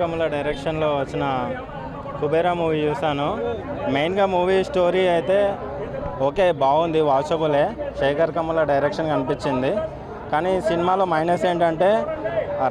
కమల డైరెక్షన్లో వచ్చిన కుబేరా మూవీ చూసాను మెయిన్గా మూవీ స్టోరీ అయితే ఓకే బాగుంది వాచబులే శేఖర్ కమల డైరెక్షన్ కనిపించింది. కానీ సినిమాలో మైనస్ ఏంటంటే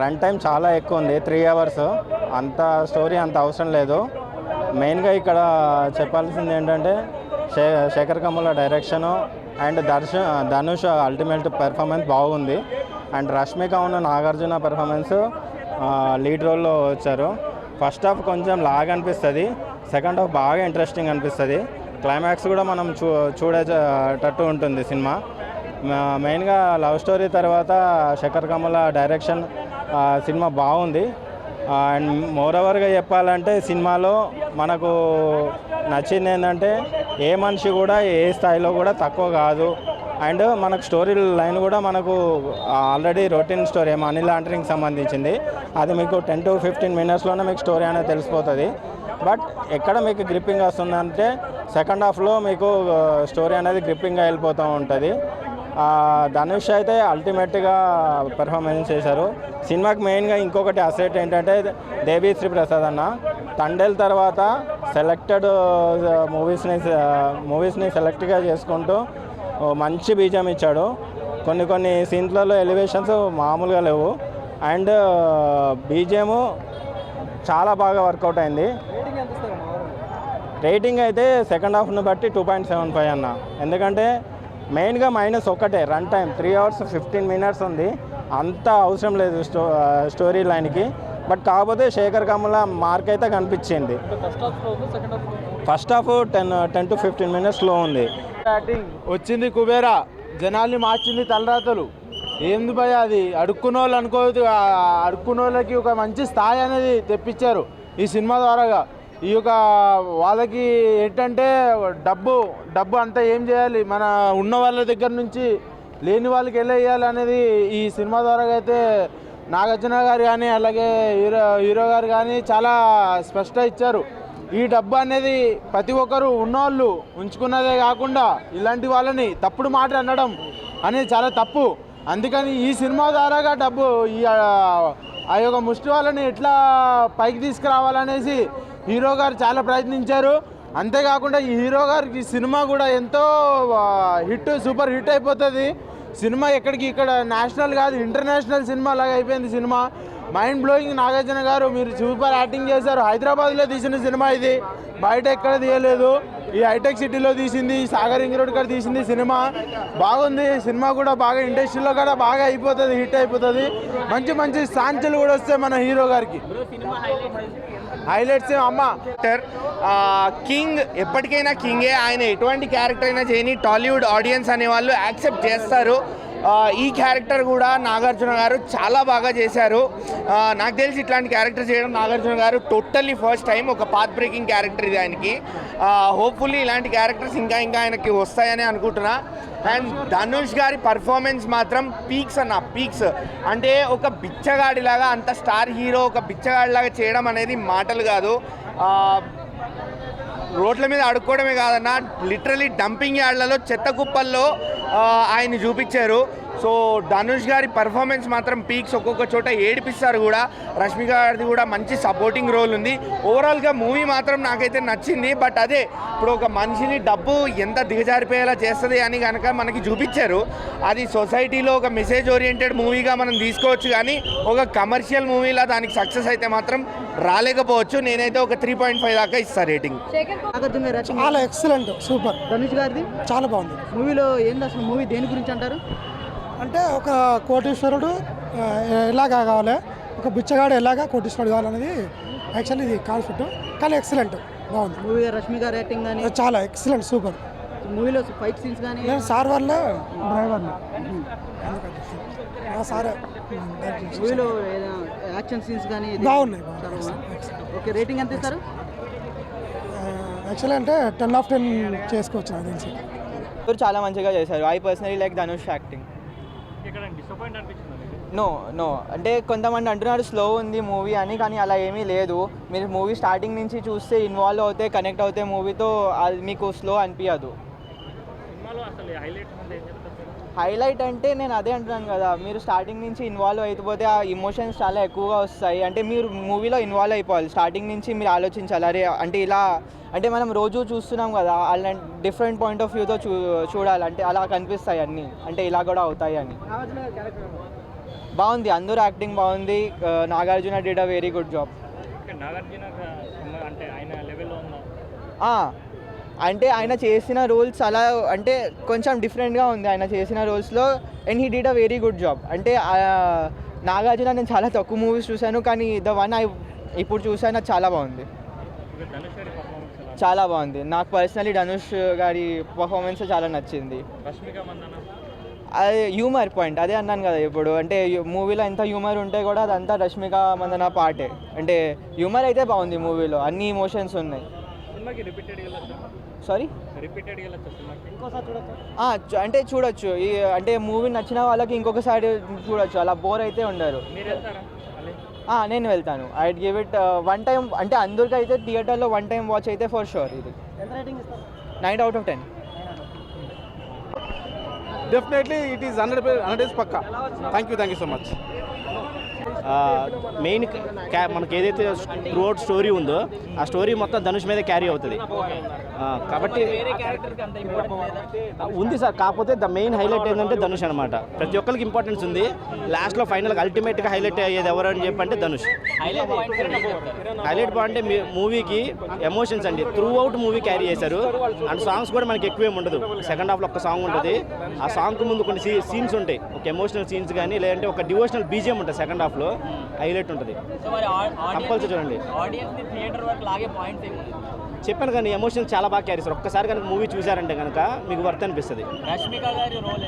రన్ టైం చాలా ఎక్కువ ఉంది త్రీ అవర్స్ అంత స్టోరీ అంత అవసరం లేదు. మెయిన్గా ఇక్కడ చెప్పాల్సింది ఏంటంటే శే శేఖర్ కమల డైరెక్షను అండ్ దర్శ ధనుష్ అల్టిమేట్ పెర్ఫార్మెన్స్ బాగుంది. అండ్ రష్మిక ఉన్న నాగార్జున పెర్ఫార్మెన్స్ లీడ్ రోల్లో వచ్చారు. ఫస్ట్ హాఫ్ కొంచెం లాగ్ అనిపిస్తుంది. సెకండ్ హాఫ్ బాగా ఇంట్రెస్టింగ్ అనిపిస్తుంది. క్లైమాక్స్ కూడా మనం చూ చూడేటట్టు ఉంటుంది సినిమా. మెయిన్గా లవ్ స్టోరీ తర్వాత శేఖర్ కమల డైరెక్షన్ సినిమా బాగుంది. అండ్ మోరవర్గా చెప్పాలంటే సినిమాలో మనకు నచ్చింది ఏంటంటే ఏ మనిషి కూడా ఏ స్థాయిలో కూడా తక్కువ కాదు. అండ్ మనకు స్టోరీ లైన్ కూడా మనకు already routine story money laundering సంబంధించింది. అది మీకు టెన్ టు ఫిఫ్టీన్ మినిట్స్లోనే మీకు స్టోరీ అనేది తెలిసిపోతుంది. బట్ ఎక్కడ మీకు గ్రిప్పింగ్ వస్తుందంటే సెకండ్ హాఫ్లో మీకు స్టోరీ అనేది గ్రిప్పింగ్గా వెళ్ళిపోతూ ఉంటుంది. ధనుష్ అయితే అల్టిమేట్గా పెర్ఫార్మెన్స్ చేశారు. సినిమాకి మెయిన్గా ఇంకొకటి అసెట్ ఏంటంటే దేవి శ్రీప్రసాద్ అన్న. తండేల్ తర్వాత సెలెక్టెడ్ మూవీస్ని మూవీస్ని సెలెక్ట్గా చేసుకుంటూ మంచి బీజం ఇచ్చాడు. కొన్ని కొన్ని సీన్స్లలో ఎలివేషన్స్ మామూలుగా లేవు. అండ్ బీజేము చాలా బాగా వర్కౌట్ అయింది. రేటింగ్ అయితే సెకండ్ హాఫ్ను బట్టి టూ పాయింట్ సెవెన్ ఫైవ్ అన్న. ఎందుకంటే మెయిన్గా మైనస్ ఒక్కటే run time three hours fifteen minutes ఉంది. అంత అవసరం లేదు స్టో స్టోరీ లైన్కి. బట్ కాకపోతే శేఖర్ కమల మార్క్ అయితే కనిపించింది. First half ten ten to fifteen మినిట్స్లో ఉంది. వచ్చింది కుబేరా. జనాల్ని మార్చింది తలరాతలు. ఏంది భయ అది? అడుక్కున్న వాళ్ళు అనుకోవద్దు అడుక్కున్న వాళ్ళకి ఒక మంచి స్థాయి అనేది తెప్పించారు ఈ సినిమా ద్వారాగా. ఈ యొక్క వాళ్ళకి ఏంటంటే డబ్బు డబ్బు అంతా ఏం చేయాలి? మన ఉన్న వాళ్ళ దగ్గర నుంచి లేని వాళ్ళకి వెళ్ళేయాలి అనేది ఈ సినిమా ద్వారా అయితే నాగార్జున గారు కానీ అలాగే హీరో హీరో గారు కానీ చాలా స్పష్ట ఇచ్చారు. ఈ డబ్బు అనేది ప్రతి ఒక్కరు ఉన్నోళ్ళు ఉంచుకున్నదే కాకుండా ఇలాంటి వాళ్ళని తప్పుడు మాట అనడం అనేది చాలా తప్పు. అందుకని ఈ సినిమా ద్వారాగా డబ్బు ఈ ఆ, యొక్క ముష్టి వాళ్ళని ఎట్లా పైకి తీసుకురావాలనేసి హీరో గారు చాలా ప్రయత్నించారు. అంతేకాకుండా ఈ హీరో గారికి సినిమా కూడా ఎంతో హిట్ సూపర్ హిట్ అయిపోతుంది. సినిమా ఎక్కడికి ఇక్కడ నేషనల్ కాదు ఇంటర్నేషనల్ సినిమా లాగా అయిపోయింది సినిమా. మైండ్ బ్లోయింగ్ నాగార్జున గారు మీరు సూపర్ యాక్టింగ్ చేశారు. హైదరాబాద్లో తీసిన సినిమా ఇది. బయట ఎక్కడ తీయలేదు. ఈ హైటెక్ సిటీలో తీసింది సాగర్ రింగ్ రోడ్ కాడ తీసింది సినిమా. బాగుంది. సినిమా కూడా బాగా ఇండస్ట్రీలో కూడా బాగా అయిపోతుంది హిట్ అయిపోతుంది. మంచి మంచి సాంచులు కూడా వస్తాయి మన హీరో గారికి. హైలైట్స్ అమ్మ. కింగ్ ఎప్పటికైనా కింగే ఆయన ఎటువంటి క్యారెక్టర్ అయినా చేయని టాలీవుడ్ ఆడియన్స్ అనే వాళ్ళు యాక్సెప్ట్ చేస్తారు. ఈ క్యారెక్టర్ కూడా నాగార్జున గారు చాలా బాగా చేశారు. నాకు తెలిసి ఇట్లాంటి క్యారెక్టర్ చేయడం Nagarjuna garu totally first time ఒక పాత్ బ్రేకింగ్ క్యారెక్టర్ ఇది ఆయనకి. హోప్ఫుల్లీ ఇలాంటి క్యారెక్టర్స్ ఇంకా ఇంకా ఆయనకి వస్తాయని అనుకుంటున్నా. అండ్ ధనుష్ గారి పర్ఫార్మెన్స్ మాత్రం పీక్స్ అన్న పీక్స్. అంటే ఒక బిచ్చగాడిలాగా అంత స్టార్ హీరో ఒక బిచ్చగాడిలాగా చేయడం అనేది మాటలు కాదు. రోడ్ల మీద అడుక్కోవడమే కాదన్న లిటరలీ డంపింగ్ యార్డ్లలో చెత్త కుప్పల్లో ఆయన్ని చూపించారు. సో ధనుష్ గారి పర్ఫార్మెన్స్ మాత్రం పీక్స్ ఒక్కొక్క చోట ఏడిపిస్తారు కూడా. రష్మిక గారిది కూడా మంచి సపోర్టింగ్ రోల్ ఉంది. ఓవరాల్గా మూవీ మాత్రం నాకైతే నచ్చింది. బట్ అదే ఇప్పుడు ఒక మనిషిని డబ్బు ఎంత దిగజారిపోయేలా చేస్తుంది అని కనుక మనకి చూపించారు. అది సొసైటీలో ఒక మెసేజ్ ఓరియంటెడ్ మూవీగా మనం తీసుకోవచ్చు కానీ ఒక కమర్షియల్ మూవీలా దానికి సక్సెస్ అయితే మాత్రం రాలేకపోవచ్చు. నేనైతే ఒక త్రీ పాయింట్ ఫైవ్ దాకా ఇస్తాను రేటింగ్ చాలా ఎక్సలెంట్ సూపర్ ధనుష్ గారిది? చాలా బాగుంది. మూవీలో ఏంది అసలు మూవీ దేని గురించి అంటారు? అంటే ఒక కోటీశ్వరుడు ఎలాగా కావాలి? ఒక బిచ్చగాడు ఎలాగా కోటీశ్వరుడు కావాలనేది యాక్చువల్లీ ఇది కాన్సెప్ట్. కానీ ఎక్సలెంట్. బాగుంది. మూవీ రష్మి గారి యాక్టింగ్ కానీ చాలా ఎక్సలెంట్ సూపర్. మూవీలో ఫైట్ సీన్స్ కానీ నేను సార్ వల్ల డ్రైవర్ని. ఆ సారే. మూవీలో యాక్షన్ సీన్స్ కానీ బాగున్నాయి ఓకే రేటింగ్ ఎంత ఇస్తారు? యాక్చువల్లీ అంటే టెన్ ఆఫ్ టెన్ చేసుకోవచ్చు నాకు తెలిసి. ఇద్దరు చాలా మంచిగా చేశారు. I personally like Dhanush acting. No no అంటే కొంతమంది అంటున్నారు స్లో ఉంది మూవీ అని కానీ అలా ఏమీ లేదు. మీరు మూవీ స్టార్టింగ్ నుంచి చూస్తే ఇన్వాల్వ్ అవుతే కనెక్ట్ అవుతే మూవీతో అది మీకు స్లో అనిపించదు హైలైట్ అంటే నేను అదే అంటున్నాను కదా మీరు స్టార్టింగ్ నుంచి ఇన్వాల్వ్ అయిపోతే ఆ ఇమోషన్స్ చాలా ఎక్కువగా వస్తాయి. అంటే మీరు మూవీలో ఇన్వాల్వ్ అయిపోవాలి. స్టార్టింగ్ నుంచి మీరు ఆలోచించాలి. అరే అంటే ఇలా అంటే మనం రోజు చూస్తున్నాం కదా అలాంటి డిఫరెంట్ పాయింట్ ఆఫ్ వ్యూతో చూ చూడాలి. అంటే అలా కనిపిస్తాయి అన్నీ. అంటే ఇలా కూడా అవుతాయి అని. బాగుంది. అందరూ యాక్టింగ్ బాగుంది. Nagarjuna did a very good job Nagarjuna అంటే ఆయన లెవెల్లో అంటే ఆయన చేసిన రోల్స్ అలా అంటే కొంచెం డిఫరెంట్గా ఉంది ఆయన చేసిన రోల్స్లో. And he did a very good job అంటే నాగార్జున నేను చాలా తక్కువ మూవీస్ చూశాను కానీ ద వన్ ఐ ఇప్పుడు చూసాను చాలా బాగుంది. చాలా బాగుంది. నాకు పర్సనలీ ధనుష్ గారి పర్ఫార్మెన్స్ చాలా నచ్చింది. అది హ్యూమర్ పాయింట్ అదే అన్నాను కదా ఇప్పుడు. అంటే మూవీలో ఎంత హ్యూమర్ ఉంటే కూడా అదంతా రష్మిక మందన పార్టే అంటే హ్యూమర్ అయితే బాగుంది మూవీలో అన్ని ఇమోషన్స్ ఉన్నాయి. సారీ అంటే చూడొచ్చు. ఈ అంటే మూవీ నచ్చిన వాళ్ళకి ఇంకొకసారి చూడొచ్చు. అలా బోర్ అయితే ఉండరు. నేను వెళ్తాను. I give it one time అంటే అందరికైతే థియేటర్లో వన్ టైం వాచ్ అయితే ఫర్ షూర్ ఇది. Nine out of ten definitely it is hundred hundred days Pakka. Thank you thank you so much main క్యా- మనకి ఏదైతే త్రూఅవుట్ స్టోరీ ఉందో ఆ స్టోరీ మొత్తం ధనుష్ మీద క్యారీ అవుతుంది. కాబట్టి ఉంది సార్ కాకపోతే ద మెయిన్ హైలైట్ ఏంటంటే ధనుష్ అనమాట ప్రతి ఒక్కరికి ఇంపార్టెన్స్ ఉంది. లాస్ట్లో ఫైనల్గా అల్టిమేట్గా హైలైట్ అయ్యేది ఎవరు అని చెప్పంటే ధనుష్. హైలైట్ పాయింట్ మీ మూవీకి ఎమోషన్స్ అండి. త్రూ అవుట్ మూవీ క్యారీ చేశారు. అండ్ సాంగ్స్ కూడా మనకి ఎక్కువేం ఉండదు. సెకండ్ హాఫ్లో ఒక సాంగ్ ఉంటుంది. ఆ సాంగ్కి ముందు కొన్ని సీన్స్ ఉంటాయి. ఒక ఎమోషనల్ సీన్స్ కానీ లేదంటే ఒక డివోషనల్ బీజియం ఉంటుంది సెకండ్ హాఫ్లో హైలైట్ ఉంటుంది. కంపల్సరీ చూడండి. చెప్పాను కానీ ఎమోషన్ చాలా బాగా క్యారీ ఒక్కసారి కనుక మూవీ చూసారంటే కనుక మీకు వర్త్ అనిపిస్తుంది. రష్మిక గారి రోల్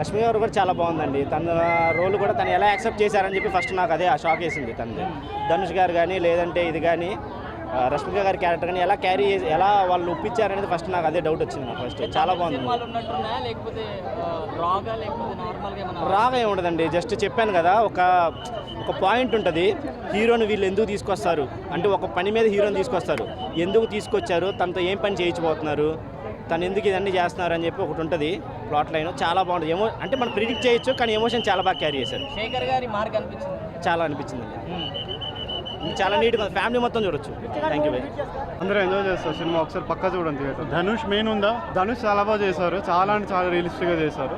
లక్ష్మి గారు కూడా చాలా బాగుందండి. తన రోల్ కూడా తను ఎలా యాక్సెప్ట్ చేశారని చెప్పి ఫస్ట్ నాకు అదే ఆ షాక్ వేసింది తనది. ధనుష్ గారు కానీ లేదంటే ఇది కానీ రష్మిక గారి క్యారెక్టర్ కానీ ఎలా క్యారీ చేసి ఎలా వాళ్ళు ఒప్పించారనేది ఫస్ట్ నాకు అదే డౌట్ వచ్చింది నాకు ఫస్ట్ చాలా బాగుంది. రాగా లేకపోతే నార్మల్గా ఏమన్నా రాగా ఏమి ఉండదండి. జస్ట్ చెప్పాను కదా ఒక ఒక పాయింట్ ఉంటుంది. హీరోని వీళ్ళు ఎందుకు తీసుకొస్తారు? అంటే ఒక పని మీద హీరోని తీసుకొస్తారు. ఎందుకు తీసుకొచ్చారు? తనతో ఏం పని చేయించబోతున్నారు? తను ఎందుకు ఇదన్నీ చేస్తున్నారు అని చెప్పి ఒకటి ఉంటుంది. ప్లాట్ లైన్ చాలా బాగుంటుంది. ఏమో అంటే మనం ప్రిడిక్ట్ చేయొచ్చు కానీ ఎమోషన్ చాలా బాగా క్యారీ చేశారు. శేఖర్ గారి మార్క్ అనిపించింది. చాలా అనిపించింది చాలా నీట్గా ఫ్యామిలీ మొత్తం చూడొచ్చు. థ్యాంక్ యూ అందరూ ఎంజాయ్ చేస్తారు సినిమా ఒకసారి పక్కా చూడండి థియేటర్ ధనుష్ మెయిన్ ఉందా? ధనుష్ చాలా బాగా చేశారు. చాలా అంటే చాలా రియలిస్టిక్గా చేశారు.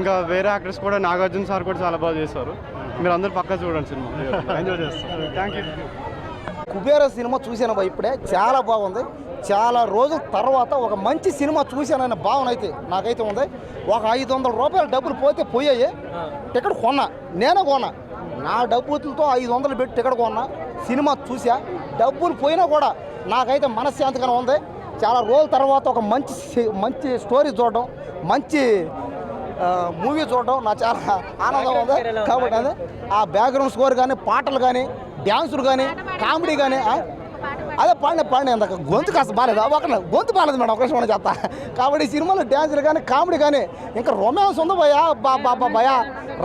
ఇంకా వేరే యాక్టర్స్ కూడా నాగార్జున సార్ కూడా చాలా బాగా చేశారు. మీరు అందరూ పక్కా చూడండి సినిమా. ఎంజాయ్ చేస్తారు. థ్యాంక్ యూ కుబేర సినిమా చూశాను బా ఇప్పుడే. చాలా బాగుంది. చాలా రోజుల తర్వాత ఒక మంచి సినిమా చూశాననే భావన అయితే నాకైతే ఉంది. ఒక ఐదు వందల రూపాయల డబ్బులు పోతే పోయాయి. టికెట్ కొన్నా. నేనే కొన్నా. నా డబ్బులతో ఐదు వందలు పెట్టి టికెట్ కొన్నా సినిమా చూసా డబ్బులు పోయినా కూడా నాకైతే మనశ్శాంతిగానే ఉంది. చాలా రోజుల తర్వాత ఒక మంచి మంచి స్టోరీ చూడడం మంచి మూవీ చూడడం నాకు చాలా ఆనందంగా ఉంది. కాబట్టి అదే ఆ బ్యాక్గ్రౌండ్ స్కోర్ కానీ పాటలు కానీ డ్యాన్సులు కానీ కామెడీ కానీ? అదే పాడిన పాడిన ఇందాక గొంతు కాస్త బాగాలేదు? ఒక గొంతు బాగాలేదు మేడం ఒక నిమిషం చెప్తా. కాబట్టి ఈ సినిమాలో డ్యాన్సులు కానీ కామెడీ కానీ ఇంకా రొమాన్స్ ఉంది భయ బా బా భయ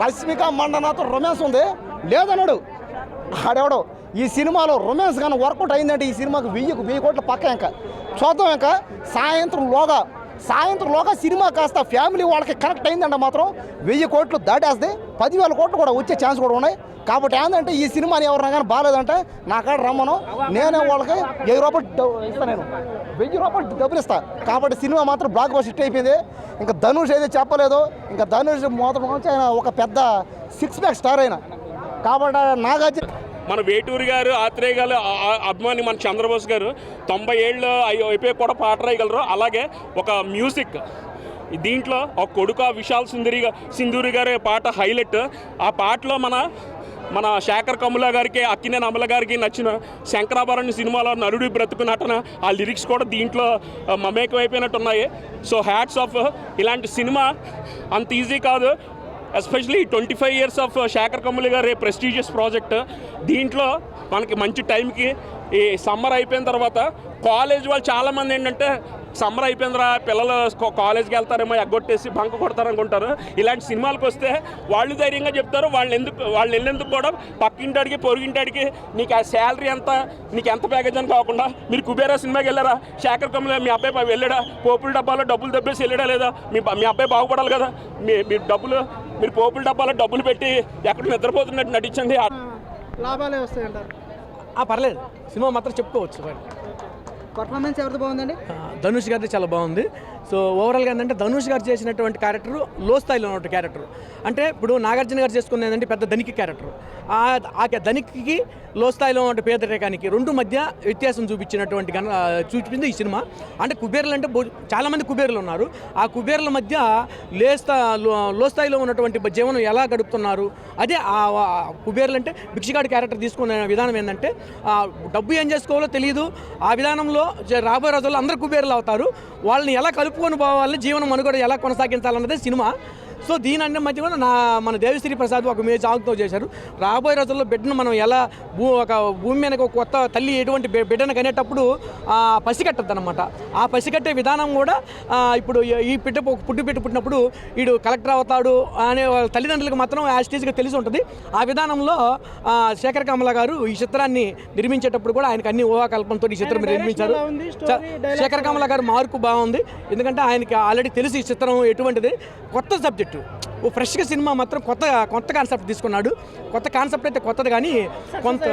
రష్మిక మండనాతో రొమాన్స్ ఉంది. లేదన్నాడు. ఆడెవడో? ఈ సినిమాలో రొమాన్స్ కానీ వర్కౌట్ అయిందంటే ఈ సినిమాకి వెయ్యికి వెయ్యి కోట్ల పక్క ఇంకా. చూద్దాం ఇంకా. సాయంత్రం లోగా సాయంత్రం లోగా సినిమా కాస్త ఫ్యామిలీ వాళ్ళకి కనెక్ట్ అయిందంటే మాత్రం వెయ్యి కోట్లు దాటేస్తే పదివేల కోట్లు కూడా వచ్చే ఛాన్స్ కూడా ఉన్నాయి. కాబట్టి ఏంటంటే ఈ సినిమాని ఎవరైనా కానీ బాగాలేదంటే నా కాడ రమ్మను. నేనే వాళ్ళకి వెయ్యి రూపాయలు డబ్బు ఇస్తా నేను. వెయ్యి రూపాయలు డబ్బులు ఇస్తాను కాబట్టి సినిమా మాత్రం బ్లాక్ బస్ హిట్ అయిపోయింది. ఇంకా ధనుష్ అయితే చెప్పలేదు. ఇంకా ధనుష్ మొదటి నుంచి ఆయన ఒక పెద్ద సిక్స్ ప్యాక్ స్టార్ అయిన. కాబట్టి నాగార్జున మన వేటూరి గారు ఆత్రేయ గారు అభిమాని మన చంద్రబోస్ గారు తొంభై ఏళ్ళు అయిపోయి కూడా పాట రాయగలరు. అలాగే ఒక మ్యూజిక్ దీంట్లో ఒక కొడుక విశాల్ సుందరి సింధూరి గారి పాట హైలైట్. ఆ పాటలో మన మన శేఖర్ కమ్ముల గారికి అక్కినేని అమల గారికి నచ్చిన శంకరాభరణి సినిమాలో నరుడి బ్రతుకు నటన ఆ లిరిక్స్ కూడా దీంట్లో మమేకం అయిపోయినట్టు ఉన్నాయి సో హ్యాట్స్ ఆఫ్. ఇలాంటి సినిమా అంత ఈజీ కాదు. Especially twenty five years of Shekhar Kammula గారి ప్రెస్టీజియస్ ప్రాజెక్ట్. దీంట్లో మనకి మంచి టైంకి ఈ సమ్మర్ అయిపోయిన తర్వాత కాలేజ్ వాళ్ళు చాలామంది ఏంటంటే సమ్మర్ అయిపోయిందిరా పిల్లలు కాలేజ్కి వెళ్తారేమో ఎగ్గొట్టేసి బంక్ కొడతారనుకుంటారు. ఇలాంటి సినిమాలకు వస్తే వాళ్ళు ధైర్యంగా చెప్తారు వాళ్ళు ఎందుకు వాళ్ళు వెళ్ళేందుకు కూడా పక్కింటాడికి పొరుగింటాడికి నీకు ఆ శాలరీ ఎంత నీకు ఎంత ప్యాకేజ్ అని కాకుండా మీరు కుబేరా సినిమాకి వెళ్ళారా? శేఖర్ కమల మీ అబ్బాయి వెళ్ళాడా? పోపుల డబ్బాలో డబ్బులు దెబ్బేసి వెళ్ళాడా లేదా? మీ మీ అబ్బాయి బాగుపడాలి కదా? మీ మీరు డబ్బులు మీరు పోపుల డబ్బాలో డబ్బులు పెట్టి ఎక్కడ నిద్రపోతున్నట్టు నటించండి. లాభాలే వస్తాయంటారు. పర్లేదు. సినిమా మాత్రం చెప్పుకోవచ్చు మరి. పర్ఫార్మెన్స్ ఎవరిది బాగుందండి? ధనుష్ గారిది చాలా బాగుంది. సో ఓవరాల్గా ఏంటంటే ధనుష్ గారు చేసినటువంటి క్యారెక్టర్లో స్థాయిలో ఉన్నటువంటి క్యారెక్టర్. అంటే ఇప్పుడు నాగార్జున గారు చేసుకున్న ఏంటంటే పెద్ద ధనిక క్యారెక్టర్. ఆ ధనికికి లో స్థాయిలో ఉన్న పేదరికానికి రెండు మధ్య వ్యత్యాసం చూపించినటువంటి గణ చూపించింది ఈ సినిమా. అంటే కుబేర్లు అంటే చాలామంది కుబేర్లు ఉన్నారు. ఆ కుబేర్ల మధ్య లేస్తా లో- లో స్థాయిలో ఉన్నటువంటి జీవనం ఎలా గడుపుతున్నారు? అదే ఆ కుబేర్లు అంటే భిక్షగాడి క్యారెక్టర్ తీసుకున్న విధానం ఏంటంటే డబ్బు ఏం చేసుకోవాలో తెలియదు ఆ విధానంలో రాబోయే రోజుల్లో అందరు కుబేర్లు అవుతారు. వాళ్ళని ఎలా కలుపు కలుపుకొని పోవాలని జీవనం మనుగడ ఎలా కొనసాగించాలన్నదే సినిమా. సో దీని అన్ని మధ్య కూడా నా మన దేవిశ్రీ ప్రసాద్ ఒక మేజ్ ఆగుతో చేశారు. రాబోయే రోజుల్లో బిడ్డను మనం ఎలా భూ ఒక భూమి మీద ఒక కొత్త తల్లి ఎటువంటి బిడ్డను కనేటప్పుడు ఆ, పసిగట్టద్దు అనమాట ఆ పసిగట్టే విధానం కూడా ఇప్పుడు ఈ- ఈ పిట్ట పిట్ట పుట్టినప్పుడు వీడు కలెక్టర్ అవుతాడు అనే వాళ్ళ తల్లిదండ్రులకు మాత్రం యాస్టేజ్గా తెలిసి ఉంటుంది. ఆ విధానంలో శేఖర్ కమల గారు ఈ చిత్రాన్ని నిర్మించేటప్పుడు కూడా ఆయనకు అన్ని ఊహాకల్పనతో ఈ చిత్రం నిర్మించారు. శేఖర్ కమల గారు మార్కు బాగుంది. ఎందుకంటే ఆయనకి ఆల్రెడీ తెలిసి ఈ చిత్రం ఎటువంటిది? కొత్త సబ్జెక్టు ఓ ఫ్రెష్గా సినిమా మాత్రం కొత్త కొత్త కాన్సెప్ట్ తీసుకున్నాడు. కొత్త కాన్సెప్ట్ అయితే కొత్తది కానీ కొంత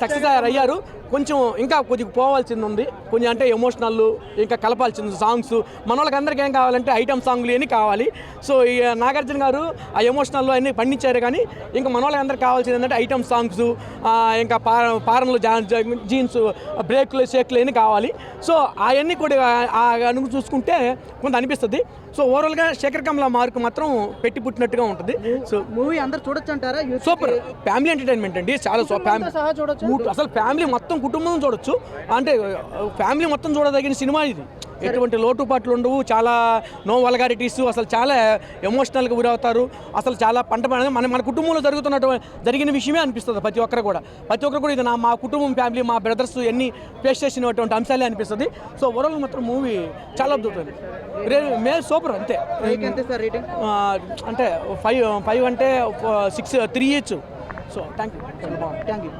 సక్సెస్ అయ్యారు. కొంచెం ఇంకా కొద్దిగా పోవాల్సింది ఉంది. కొంచెం అంటే ఎమోషనల్ ఇంకా కలపాల్సింది సాంగ్స్ మన వాళ్ళకి అందరికీ ఏం కావాలంటే ఐటమ్ సాంగ్లు అన్నీ కావాలి. సో ఈ నాగార్జున గారు ఆ ఎమోషనల్ అన్నీ పండించారు కానీ ఇంకా మన వాళ్ళకి అందరికి కావాల్సింది ఏంటంటే ఐటమ్ సాంగ్స్ ఇంకా పా పారంలో జీన్స్ బ్రేక్లు షేక్లు అన్నీ కావాలి. సో అవన్నీ కూడా చూసుకుంటే కొంత అనిపిస్తుంది. సో ఓవరాల్గా శేఖర్ కమల మార్కు మాత్రం పెట్టి పుట్టినట్టుగా ఉంటుంది. సో మూవీ అందరు చూడొచ్చు అంటారా సూపర్ ఫ్యామిలీ ఎంటర్టైన్మెంట్ అండి. చాలా సో ఫ్యామిలీ అసలు ఫ్యామిలీ మొత్తం కుటుంబం చూడొచ్చు. అంటే ఫ్యామిలీ మొత్తం చూడదగిన సినిమా ఇది. ఎటువంటి లోటుపాట్లు ఉండవు. చాలా నో వల్గారిటీస్ అసలు చాలా ఎమోషనల్గా గురవుతారు. అసలు చాలా పంట మన మన కుటుంబంలో జరుగుతున్నటువంటి జరిగిన విషయమే అనిపిస్తుంది ప్రతి ఒక్కరు కూడా. ప్రతి ఒక్కరు కూడా ఇది నా మా కుటుంబం ఫ్యామిలీ మా బ్రదర్స్ ఎన్ని ఫేస్ చేసినటువంటి అంశాలే అనిపిస్తుంది. సో ఓవరాల్ మాత్రం మూవీ చాలా అద్భుతం రే మే సూపర్ అంతే. అంటే ఫైవ్ ఫైవ్ అంటే six three ఇయచ్చు so thank you thank you